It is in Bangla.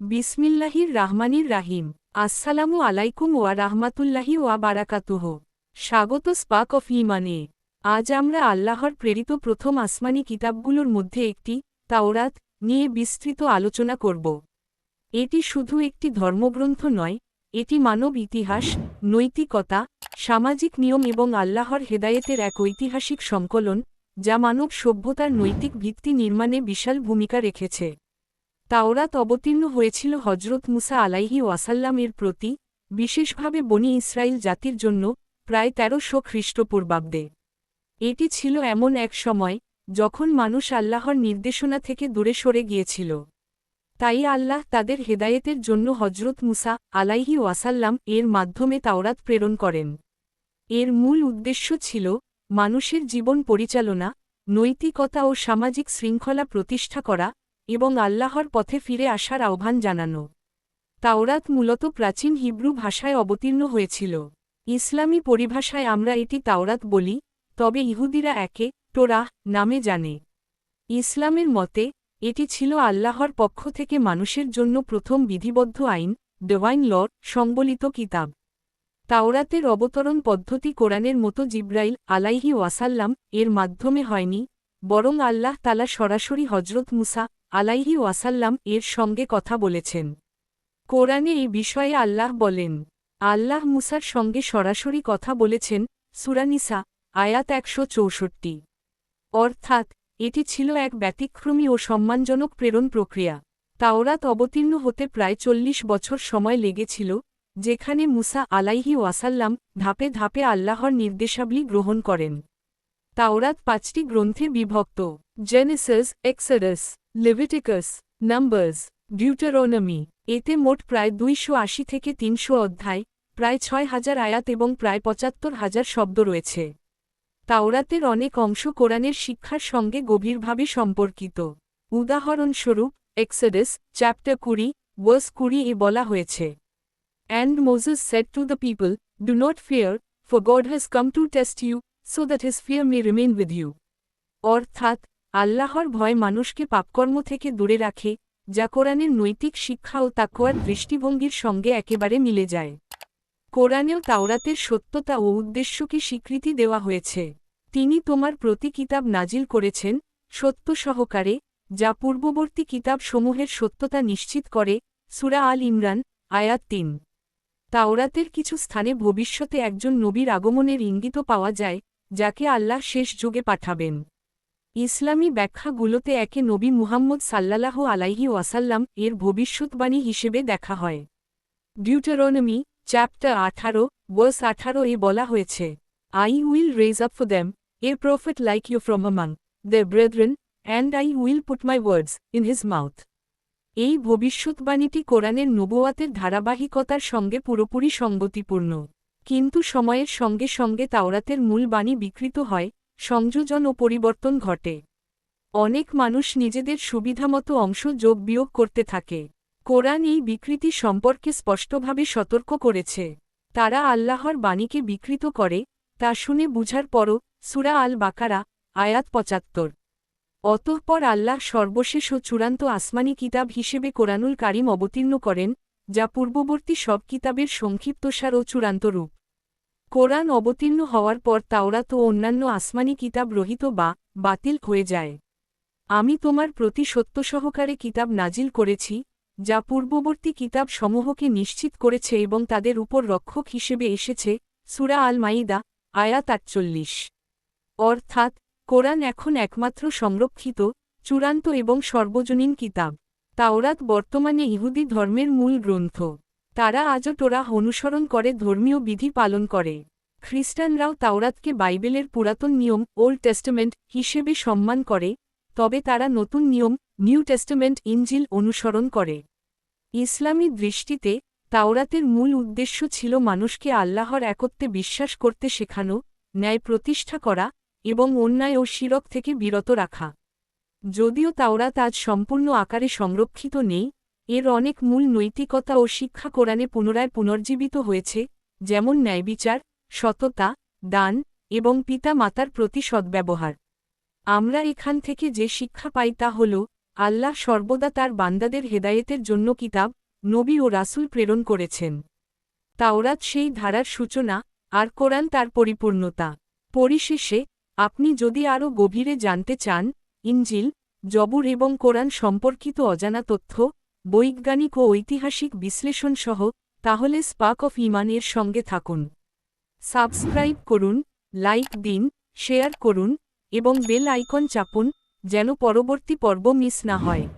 বিসমিল্লাহির রাহমানির রাহিম। আসসালামু আলাইকুম ওয়া রাহমাতুল্লাহি ওয়া বারাকাতুহ। স্বাগত স্পাক অফ ইমানে। আজ আমরা আল্লাহর প্রেরিত প্রথম আসমানি কিতাবগুলোর মধ্যে একটি, তাওরাত, নিয়ে বিস্তৃত আলোচনা করব। এটি শুধু একটি ধর্মগ্রন্থ নয়, এটি মানব ইতিহাস, নৈতিকতা, সামাজিক নিয়ম এবং আল্লাহর হেদায়েতের এক ঐতিহাসিক সংকলন, যা মানব সভ্যতার নৈতিক ভিত্তি নির্মাণে বিশাল ভূমিকা রেখেছে। তাওরাত অবতীর্ণ হয়েছিল হজরত মুসা আলাইহি ওয়াসাল্লামের প্রতি, বিশেষভাবে বনি ইসরায়েল জাতির জন্য, প্রায় তেরোশো খ্রিস্টপূর্বাব্দে। এটি ছিল এমন এক সময়, যখন মানুষ আল্লাহর নির্দেশনা থেকে দূরে সরে গিয়েছিল। তাই আল্লাহ তাদের হেদায়েতের জন্য হজরত মুসা আলাইহি ওয়াসাল্লাম এর মাধ্যমে তাওরাত প্রেরণ করেন। এর মূল উদ্দেশ্য ছিল, মানুষের জীবন পরিচালনা, নৈতিকতা ও সামাজিক শৃঙ্খলা প্রতিষ্ঠা করা এবং আল্লাহর পথে ফিরে আসার আহ্বান জানানো। তাওরাত মূলত প্রাচীন হিব্রু ভাষায় অবতীর্ণ হয়েছিল। ইসলামী পরিভাষায় আমরা এটি তাওরাত বলি, তবে ইহুদিরা একে টোরাহ নামে জানে। ইসলামের মতে, এটি ছিল আল্লাহর পক্ষ থেকে মানুষের জন্য প্রথম বিধিবদ্ধ আইন, ডিভাইন ল সংবলিত কিতাব। তাওরাতের অবতরণ পদ্ধতি কোরআনের মতো জিব্রাইল আলাইহি ওয়াসাল্লাম এর মাধ্যমে হয়নি বরং আল্লাহ তালা সরাসরি হজরত মুসা আলাইহি ওয়াসাল্লাম এর সঙ্গে কথা বলেছেন। কোরআনে এই বিষয়ে আল্লাহ বলেন, আল্লাহ মুসার সঙ্গে সরাসরি কথা বলেছেন সুরানিসা আয়াত একশো চৌষট্টি। অর্থাৎ, এটি ছিল এক ব্যতিক্রমী ও সম্মানজনক প্রেরণ প্রক্রিয়া। তাওরাত অবতীর্ণ হতে প্রায় চল্লিশ বছর সময় লেগেছিল, যেখানে মুসা আলাইহি ওয়াসাল্লাম ধাপে ধাপে আল্লাহর নির্দেশাবলী গ্রহণ করেন। তাওরাত পাঁচটি গ্রন্থে বিভক্ত। জেনেসিস এক্সেডাস লিভিটিকাস নাম্বার্স ডিউটারোনমি এতে মোট প্রায় দুইশো আশি থেকে তিনশো অধ্যায়, প্রায় ছয় হাজার আয়াত এবং প্রায় পঁচাত্তর হাজার শব্দ রয়েছে। তাওরাতের অনেক অংশ কোরআনের শিক্ষার সঙ্গে গভীরভাবে সম্পর্কিত। উদাহরণস্বরূপ এক্সেডাস চ্যাপ্টার কুড়ি ওয়ার্স কুড়ি এ বলা হয়েছে and Moses said to the people do not fear for God has come to test you so that his fear may remain with you অর্থাৎ, আল্লাহর ভয় মানুষকে পাপকর্ম থেকে দূরে রাখে, যা কোরআনের নৈতিক শিক্ষা ও তাকোয়ার দৃষ্টিভঙ্গির সঙ্গে একেবারে মিলে যায়। কোরআনেও তাওরাতের সত্যতা ও উদ্দেশ্যকে স্বীকৃতি দেওয়া হয়েছে। তিনি তোমার প্রতি কিতাব নাজিল করেছেন, সত্য সহকারে, যা পূর্ববর্তী কিতাবসমূহের সত্যতা নিশ্চিত করে, সুরা আল ইমরান, আয়াত তিন। তাওরাতের কিছু স্থানে ভবিষ্যতে একজন নবীর আগমনের ইঙ্গিত পাওয়া যায় যাকে আল্লাহ শেষ যুগে পাঠাবেন। ইসলামী ব্যাখ্যাগুলোতে একে নবী মুহাম্মদ সাল্লাহ আলাইহি ওয়াসাল্লাম এর ভবিষ্যৎবাণী হিসেবে দেখা হয়। ডিউটারোনমি, চ্যাপ্টার আঠারো ওয়ার্স আঠারো এ বলা হয়েছে, I will raise up for them a prophet like you from among the brethren and I will put my words in his mouth. এই ভবিষ্যৎবাণীটি কোরআনের নবুয়াতের ধারাবাহিকতার সঙ্গে পুরোপুরি সঙ্গতিপূর্ণ। কিন্তু সময়ের সঙ্গে সঙ্গে তাওরাতের মূল বাণী বিকৃত হয়, সংযোজন ও পরিবর্তন ঘটে। অনেক মানুষ নিজেদের সুবিধামতো অংশ যোগ বিয়োগ করতে থাকে। কোরআন এই বিকৃতি সম্পর্কে স্পষ্টভাবে সতর্ক করেছে। তারা আল্লাহর বাণীকে বিকৃত করে, তা শুনে বুঝার পরও সুরা আল বাকারা আয়াত পঁচাত্তর। অতঃপর আল্লাহ সর্বশেষ ও চূড়ান্ত আসমানি কিতাব হিসেবে কোরআনুল কারিম অবতীর্ণ করেন যা পূর্ববর্তী সব কিতাবের সংক্ষিপ্তসার ও চূড়ান্ত রূপ। কোরআন অবতীর্ণ হওয়ার পর তাওরাত ও অন্যান্য আসমানি কিতাব রহিত বা বাতিল হয়ে যায়। আমি তোমার প্রতি সত্য সহকারে কিতাব নাজিল করেছি, যা পূর্ববর্তী কিতাব সমূহকে নিশ্চিত করেছে এবং তাদের উপর রক্ষক হিসেবে এসেছে, সুরা আল মাইদা আয়াত আটচল্লিশ। অর্থাৎ, কোরআন এখন একমাত্র সংরক্ষিত, চূড়ান্ত এবং সর্বজনীন কিতাব। তাওরাত বর্তমানে ইহুদি ধর্মের মূল গ্রন্থ। তারা আজও টোরা অনুসরণ করে, ধর্মীয় বিধি পালন করে। খ্রিস্টানরাও তাওরাতকে বাইবেলের পুরাতন নিয়ম, ওল্ড টেস্টামেন্ট হিসেবে সম্মান করে, তবে তারা নতুন নিয়ম, নিউ টেস্টামেন্ট ইঞ্জিল অনুসরণ করে। ইসলামী দৃষ্টিতে তাওরাতের মূল উদ্দেশ্য ছিল মানুষকে আল্লাহর একত্বে বিশ্বাস করতে শেখানো, ন্যায় প্রতিষ্ঠা করা এবং অন্যায় ও শিরক থেকে বিরত রাখা। যদিও তাওরাত আজ সম্পূর্ণ আকারে সংরক্ষিত নেই, এর অনেক মূল নৈতিকতা ও শিক্ষা কোরআনে পুনরায় পুনর্জীবিত হয়েছে, যেমন ন্যায়বিচার, সততা, দান এবং পিতা মাতার প্রতি সদ্ব্যবহার। আমরা এখান থেকে যে শিক্ষা পাই তা হল, আল্লাহ সর্বদা তার বান্দাদের হেদায়েতের জন্য কিতাব, নবী ও রাসূল প্রেরণ করেছেন। তাওরাত সেই ধারার সূচনা, আর কোরআন তার পরিপূর্ণতা। পরিশেষে, আপনি যদি আরও গভীরে জানতে চান ইঞ্জিল, জবুর এবং কোরআন সম্পর্কিত অজানা তথ্য, বৈজ্ঞানিক ও ঐতিহাসিক বিশ্লেষণ সহ, তাহলে স্পার্ক অফ ইমানের সঙ্গে থাকুন। সাবস্ক্রাইব করুন, লাইক দিন, শেয়ার করুন এবং বেল আইকন চাপুন, যেন পরবর্তী পর্ব মিস না হয়।